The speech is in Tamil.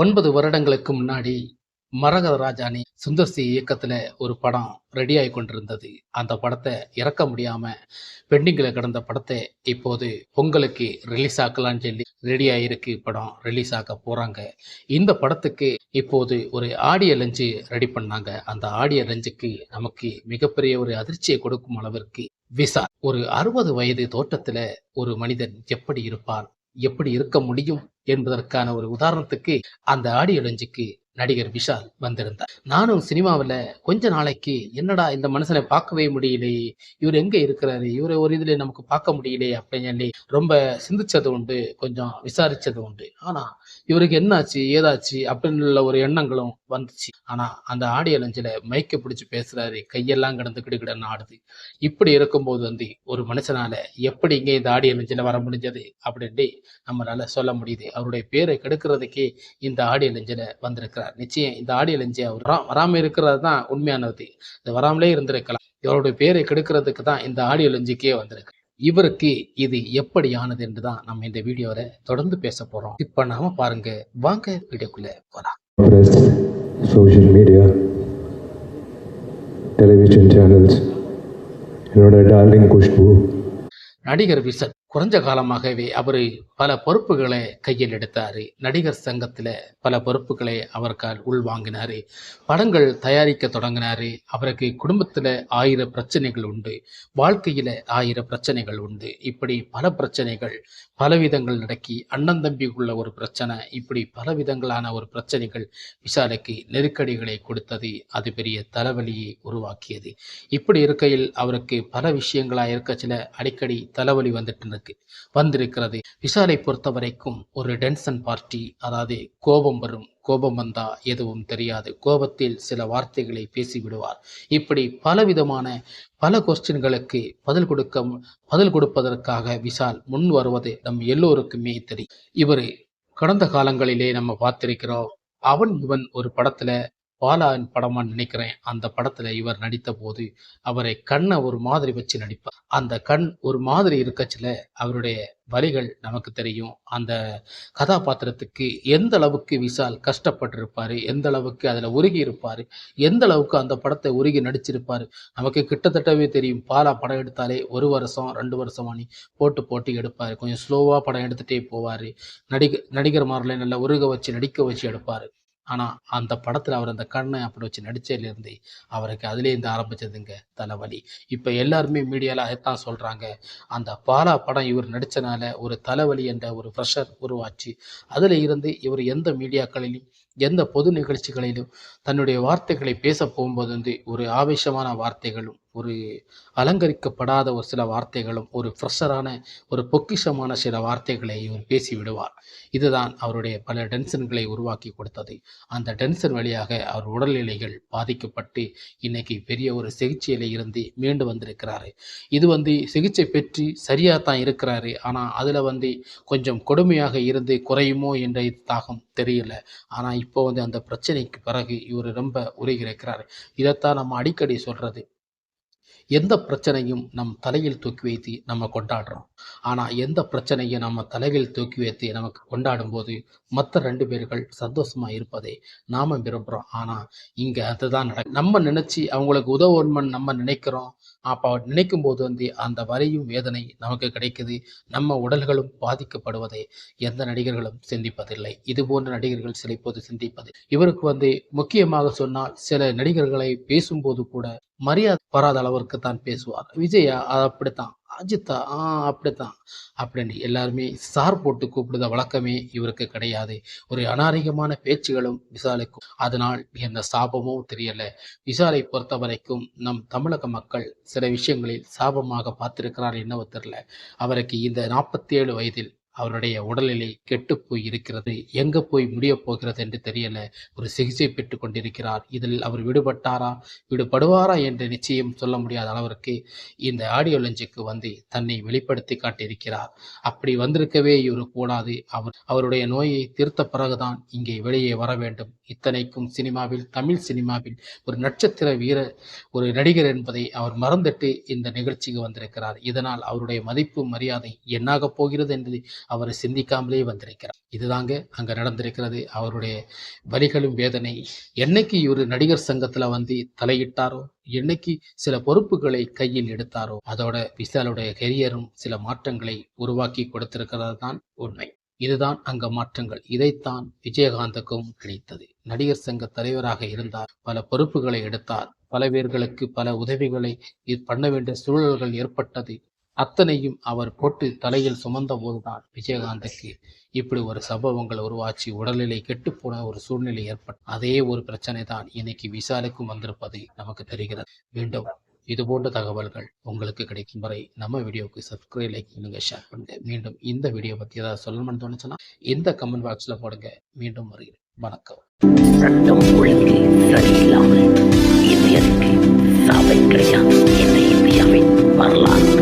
ஒன்பது வருடங்களுக்கு முன்னாடி மரகத ராஜானி சுந்தர் சி இயக்கத்துல ஒரு படம் ரெடி ஆகி கொண்டிருந்தது. அந்த படத்தை இறக்க முடியாம பெண்டிங்ல கிடந்த படத்தை இப்போது பொங்கலுக்கு ரிலீஸ் ஆக்கலாம்னு சொல்லி ரெடி ஆகியிருக்கு படம் ரிலீஸ் ஆக போறாங்க. இந்த படத்துக்கு இப்போது ஒரு ஆடியோ லஞ்சு ரெடி பண்ணாங்க. அந்த ஆடியோ லஞ்சுக்கு நமக்கு மிகப்பெரிய ஒரு அதிர்ச்சியை கொடுக்கும் அளவிற்கு விசா ஒரு அறுபது வயது தோட்டத்துல ஒரு மனிதன் எப்படி இருப்பார் எப்படி இருக்க முடியும் என்பதற்கான ஒரு உதாரணத்துக்கு அந்த ஆடியோ லஞ்சுக்கு நடிகர் விஷால் வந்திருந்தார். நானும் சினிமாவில் கொஞ்ச நாளைக்கு என்னடா இந்த மனுஷனை பார்க்கவே முடியலையே இவர் எங்க இருக்கிறாரு இவரை ஒரு இதுல நமக்கு பார்க்க முடியலையே அப்படின்னு சொல்லி ரொம்ப சிந்திச்சது உண்டு கொஞ்சம் விசாரிச்சது உண்டு. ஆனா இவருக்கு என்னாச்சு ஏதாச்சு அப்படின்னு உள்ள ஒரு எண்ணங்களும் வந்துச்சு. ஆனா அந்த ஆடியோ லஞ்சில் மைக்க பிடிச்சு பேசுறாரு. கையெல்லாம் கிடந்து கிடுகிடன்னு ஆடுது. இப்படி இருக்கும்போது வந்து ஒரு மனுஷனால எப்படி இங்கே இந்த ஆடியோ லஞ்சில் வர முடிஞ்சது அப்படின்னு நம்மளால சொல்ல முடியுது. அவருடைய பேரை கெடுக்கிறதுக்கே இந்த ஆடியோ லஞ்சில் வந்திருக்கிறார். நிச்சயம் இந்த ஆடியோ லஞ்சி அவர் வரா- வராம இருக்கிறது தான் உண்மையானது. இது வராமலே இருந்திருக்கலாம். இவருடைய பேரை கெடுக்கிறதுக்கு தான் இந்த ஆடியோ லஞ்சிக்கே வந்திருக்கு. இவருக்கு இது எப்படி ஆனது என்று தான் நம்ம இந்த வீடியோவை தொடர்ந்து பேச போறோம். இப்ப நாம பாருங்க வாங்க வீடியோக்குள்ளே போகலாம் சோஷியல் மீடியா டெலிவிஷன் சேனல்ஸ் என்னோட டார்லிங் குஷ்பு நடிகர் விசன் குறைஞ்ச காலமாகவே அவர் பல பொறுப்புகளை கையில் எடுத்தார். நடிகர் சங்கத்தில் பல பொறுப்புகளை அவர்கால் உள்வாங்கினாரு படங்கள் தயாரிக்க தொடங்கினாரு. அவருக்கு குடும்பத்தில் ஆயிரம் பிரச்சனைகள் உண்டு. வாழ்க்கையில் ஆயிரம் பிரச்சனைகள் உண்டு. இப்படி பல பிரச்சனைகள் பல விதங்கள் நடக்கி அண்ணன் தம்பிக்குள்ள ஒரு பிரச்சனை இப்படி பல விதங்களான ஒரு பிரச்சனைகள் விஷாலுக்கு நெருக்கடிகளை கொடுத்தது அது பெரிய தலைவலியை உருவாக்கியது. இப்படி இருக்கையில் அவருக்கு பல விஷயங்களாக இருக்க சில அடிக்கடி தலைவலி வந்துட்டு இருக்கு. வந்திருக்கிறது. விஷாலை பொறுத்த வரைக்கும் ஒரு டென்ஷன் பார்ட்டி அதாவது கோபம் வரும் கோபம் வந்தா எதுவும் தெரியாது. கோபத்தில் சில வார்த்தைகளை பேசிவிடுவார். இப்படி பலவிதமான பல கொஸ்டின்களுக்கு பதில் கொடுக்க பதில் கொடுப்பதற்காக விஷால் முன் வருவது நம் எல்லோருக்குமே தெரியும். இவர் கடந்த காலங்களிலே நம்ம பார்த்திருக்கிறோம். அவன் இவன் ஒரு படத்துல பாலாவின் படமா நினைக்கிறேன். அந்த படத்துல இவர் நடித்த போது அவரை கண்ணை ஒரு மாதிரி வச்சு நடிப்பார். அந்த கண் ஒரு மாதிரி இருக்கச்சில அவருடைய வரிகள் நமக்கு தெரியும். அந்த கதாபாத்திரத்துக்கு எந்த அளவுக்கு விஷால் கஷ்டப்பட்டிருப்பாரு எந்த அளவுக்கு அதுல உருகி இருப்பாரு எந்த அளவுக்கு அந்த படத்தை உருகி நடிச்சிருப்பாரு நமக்கு கிட்டத்தட்டவே தெரியும். பாலா படம் எடுத்தாலே ஒரு வருஷம் ரெண்டு வருஷம் அணி போட்டு போட்டு எடுப்பாரு. கொஞ்சம் ஸ்லோவா படம் எடுத்துட்டே போவாரு. நடிகர் நடிகர்மார்களை நல்லா உருக வச்சு நடிக்க வச்சு எடுப்பாரு. ஆனால் அந்த படத்தில் அவர் அந்த கண்ணை அப்படி வச்சு நடித்ததுலேருந்து அவருக்கு அதுலேருந்து ஆரம்பித்ததுங்க தலைவலி. இப்போ எல்லாருமே மீடியாவில் அதைத்தான் சொல்கிறாங்க அந்த பாலா படம் இவர் நடித்தனால ஒரு தலைவலி என்ற ஒரு ப்ரெஷர் உருவாச்சு. அதில் இருந்து இவர் எந்த மீடியாக்களிலும் எந்த பொது நிகழ்ச்சிகளிலும் தன்னுடைய வார்த்தைகளை பேச போகும்போது வந்து ஒரு ஆவேசமான வார்த்தைகளும் ஒரு அலங்கரிக்கப்படாத ஒரு சில வார்த்தைகளும் ஒரு ஃப்ரெஷரான ஒரு பொக்கிஷமான சில வார்த்தைகளை இவர் பேசி விடுவார். இதுதான் அவருடைய பல டென்ஷன்களை உருவாக்கி கொடுத்தது. அந்த டென்ஷன் வழியாக அவர் உடல்நிலைகள் பாதிக்கப்பட்டு இன்னைக்கு பெரிய ஒரு சிகிச்சையில இருந்து மீண்டு வந்திருக்கிறாரு. இது வந்து சிகிச்சை பெற்று சரியா தான் இருக்கிறாரு. ஆனால் அதில் வந்து கொஞ்சம் கொடுமையாக இருந்து குறையுமோ என்ற தாகம் தெரியல. ஆனால் இப்போ வந்து அந்த பிரச்சனைக்கு பிறகு இவர் ரொம்ப உருகி இதைத்தான் நம்ம அடிக்கடி சொல்றது. எந்த பிரச்சனையும் நம் தலையில் தூக்கி வைத்து நம்ம கொண்டாடுறோம். ஆனா எந்த பிரச்சனையும் நம்ம தலையில் தூக்கி வைத்து நமக்கு கொண்டாடும் போது மற்ற ரெண்டு பேர்கள் சந்தோஷமா இருப்பதை நாம விரும்புறோம். ஆனா இங்க அதுதான் நடக்கும் நம்ம நினைச்சு அவங்களுக்கு உதவணும்னு நம்ம நினைக்கிறோம். அப்போ நினைக்கும் போது வந்து அந்த வலியும் வேதனை நமக்கு கிடைக்குது. நம்ம உடல்களும் பாதிக்கப்படுவதை எந்த நடிகர்களும் சிந்திப்பதில்லை. இது போன்ற நடிகர்கள் சில இப்போது சிந்திப்பது. இவருக்கு வந்து முக்கியமாக சொன்னால் சில நடிகர்களை பேசும்போது கூட மரியாதை வராத அளவிற்கு தான் பேசுவார். விஜயா அப்படித்தான். அஜித்தா ஆ அப்படித்தான். அப்படின்னு எல்லாருமே சார் போட்டு கூப்பிடுத வழக்கமே இவருக்கு கிடையாது. ஒரு அநாரிகமான பேச்சுகளும் விசாலுக்கும். அதனால் எந்த சாபமும் தெரியல. விசாலை பொறுத்த வரைக்கும் நம் தமிழக மக்கள் சில விஷயங்களில் சாபமாக பார்த்திருக்கிறார் என்னவோ தெரியல. அவருக்கு இந்த நாற்பத்தி ஏழு வயதில் அவருடைய உடல்நிலை கெட்டு போய் இருக்கிறது. எங்க போய் முடிய போகிறது என்று தெரியல. ஒரு சிகிச்சை பெற்று கொண்டிருக்கிறார். இதில் அவர் விடுபட்டாரா? விடுபடுவாரா என்று நிச்சயம் சொல்ல முடியாத அளவிற்கு இந்த ஆடியோ லஞ்சுக்கு வந்து தன்னை வெளிப்படுத்தி காட்டியிருக்கிறார். அப்படி வந்திருக்கவே இவர் கூடாது அவர் அவருடைய நோயை தீர்த்த பிறகுதான் இங்கே வெளியே வர வேண்டும். இத்தனைக்கும் சினிமாவில் தமிழ் சினிமாவில் ஒரு நட்சத்திர வீரர் ஒரு நடிகர் என்பதை அவர் மறந்துட்டு இந்த நிகழ்ச்சிக்கு வந்திருக்கிறார். இதனால் அவருடைய மதிப்பு மரியாதை என்னாக போகிறது என்பதை அவரை சிந்திக்காமலே வந்திருக்கிறார். இதுதாங்க அங்கே நடந்திருக்கிறது. அவருடைய வலிகளும் வேதனை. என்னைக்கு இவர் நடிகர் சங்கத்தில் வந்து தலையிட்டாரோ என்னைக்கு சில பொறுப்புகளை கையில் எடுத்தாரோ அதோட விசாலுடைய கெரியரும் சில மாற்றங்களை உருவாக்கி கொடுத்திருக்கிறது தான் உண்மை. இதுதான் அங்க மாற்றங்கள். இதைத்தான் விஜயகாந்துக்கும் கிடைத்தது. நடிகர் சங்க தலைவராக இருந்தார். பல பொறுப்புகளை எடுத்தார். பல பேர்களுக்கு பல உதவிகளை பண்ண வேண்டிய சூழல்கள் ஏற்பட்டது. அத்தனையும் அவர் போட்டு தலையில் சுமந்த போதுதான். விஜயகாந்துக்கு இப்படி ஒரு சம்பவங்கள் உருவாச்சு. உடல்நிலை கெட்டுப்போன ஒரு சூழ்நிலை ஏற்பட்டு அதே ஒரு பிரச்சனை தான் இன்னைக்கு விசாலுக்கும் வந்திருப்பது நமக்கு தெரிகிறது. மீண்டும் இது போன்ற தகவல்கள் உங்களுக்கு கிடைக்கும் வரை நம்ம வீடியோவுக்கு சப்ஸ்கிரைப் லைக் பண்ணுங்க ஷேர் பண்ணுங்க. மீண்டும் இந்த வீடியோ பத்தி ஏதாவது சொல்லணும்னு தோணுச்சுன்னா இந்த கமெண்ட் பாக்ஸ்ல போடுங்க. மீண்டும் வருகிறேன். வணக்கம். சட்டம் ஒழுங்கு சரியில்லாமல் இந்தியருக்கு சாவை கிடையாது என்ற இந்தியாவின் வரலாறு.